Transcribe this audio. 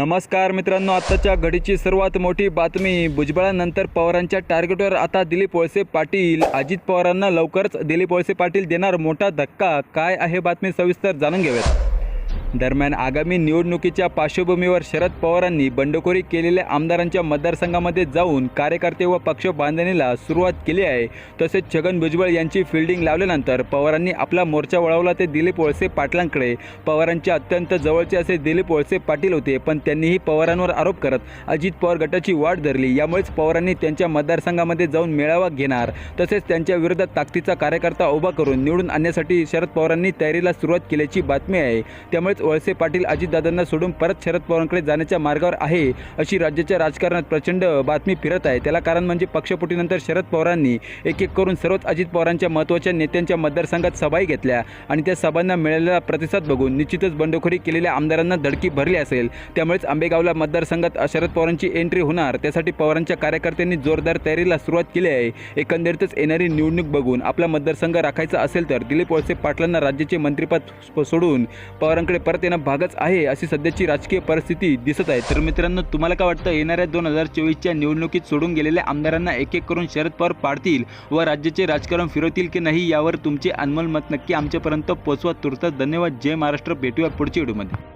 नमस्कार मित्रांनो आत्ताच्या घडीची सर्वात मोठी बातमी भुजबळानंतर पवारांच्या टार्गेटवर आता दिलीप वळसे पाटील. अजित पवारांना लवकरच दिलीप वळसे पाटील देणार मोठा धक्का. काय आहे बातमी सविस्तर जाणून घेऊयात. दरम्यान आगामी निवडणुकीच्या पार्श्वभूमीवर शरद पवारांनी बंडखोरी केलेल्या आमदारांच्या मतदारसंघामध्ये जाऊन कार्यकर्ते व पक्ष बांधणीला सुरुवात केली आहे. तसेच छगन भुजबळ यांची फिल्डिंग लावल्यानंतर पवारांनी आपला मोर्चा वळवला ते दिलीप वळसे पाटलांकडे. पवारांचे अत्यंत जवळचे असे दिलीप वळसे पाटील होते पण त्यांनीही पवारांवर आरोप करत अजित पवार गटाची वाट धरली. यामुळेच पवारांनी त्यांच्या मतदारसंघामध्ये जाऊन मेळावा घेणार. तसेच त्यांच्या विरोधात ताकदीचा कार्यकर्ता उभा करून निवडून आणण्यासाठी शरद पवारांनी तयारीला सुरुवात केल्याची बातमी आहे. त्यामुळे त्यामुळेच वळसे पाटील अजितदादांना सोडून परत शरद पवारांकडे जाण्याच्या मार्गावर आहे अशी राज्याच्या राजकारणात प्रचंड बातमी फिरत आहे. त्याला कारण म्हणजे पक्षपुटीनंतर शरद पवारांनी एक एक करून सर्वच अजित पवारांच्या महत्त्वाच्या नेत्यांच्या मतदारसंघात सभाही घेतल्या आणि त्या सभांना मिळालेला प्रतिसाद बघून निश्चितच बंडखोरी केलेल्या आमदारांना धडकी भरली असेल. त्यामुळेच आंबेगावला मतदारसंघात शरद पवारांची एंट्री होणार. त्यासाठी पवारांच्या कार्यकर्त्यांनी जोरदार तयारीला सुरुवात केली आहे. एकंदरीतच येणारी निवडणूक बघून आपला मतदारसंघ राखायचा असेल तर दिलीप वळसे पाटलांना राज्याचे मंत्रिपद सोडून पवारांकडे परत येणं भागच आहे अशी सध्याची राजकीय परिस्थिती दिसत आहे. तर मित्रांनो तुम्हाला काय वाटतं? येणाऱ्या दोन हजार चोवीसच्या निवडणुकीत सोडून गेलेल्या आमदारांना एक एक करून शरद पवार पाडतील व राज्याचे राजकारण फिरवतील की नाही यावर तुमचे अनमोल मत नक्की आमच्यापर्यंत पोहोचवा तुर्तास धन्यवाद. जय महाराष्ट्र. भेटूया पुढच्या व्हिडिओमध्ये.